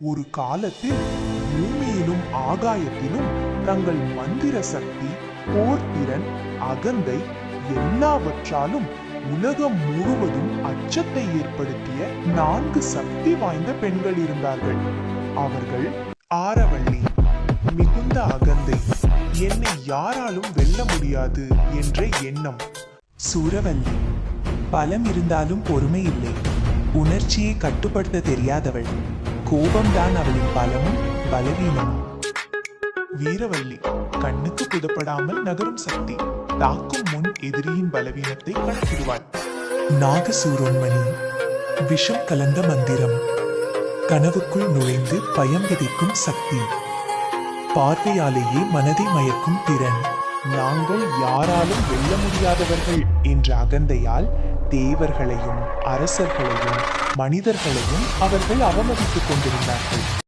ஒரு காலத்தில் பூமியிலும் ஆகாயத்திலும் தங்கள் மந்திர சக்தி போர்த்திறன் அகந்தை எல்லாவற்றாலும் உலகம் முழுவதும் அச்சத்தை ஏற்படுத்திய நான்கு சக்தி வாய்ந்த பெண்கள் இருந்தார்கள். அவர்கள் ஆரவள்ளி மிகுந்த அகந்தை என்னை யாராலும் வெல்ல முடியாது என்ற எண்ணம். சூரவல்லி பலம் இருந்தாலும் பொறுமை இல்லை. உணர்ச்சியை கட்டுப்படுத்த தெரியாதவள். கோபம்தான் அவளின் பலமும் பலவீனமும். வீரவல்லி கண்ணுக்கு புதப்படாமல் நகரும் சக்தி தாக்கும் முன் எதிரியின் பலவீனத்தை கணக்கிடுவாள். நாகசூரோன்மணி விஷம் கலந்த மந்திரம் கனவுக்குள் நுழைந்து பயம் விதைக்கும் சக்தி. பார்வையாலேயே மனதை மயக்கும் திறன். நாங்கள் யாராலும் வெல்ல முடியாதவர்கள் என்ற அகந்தையால் தேவர்களையும் அரசர்களையும் மனிதர்களையும் அவர்கள் அவமதித்துக் கொண்டிருந்தார்கள்.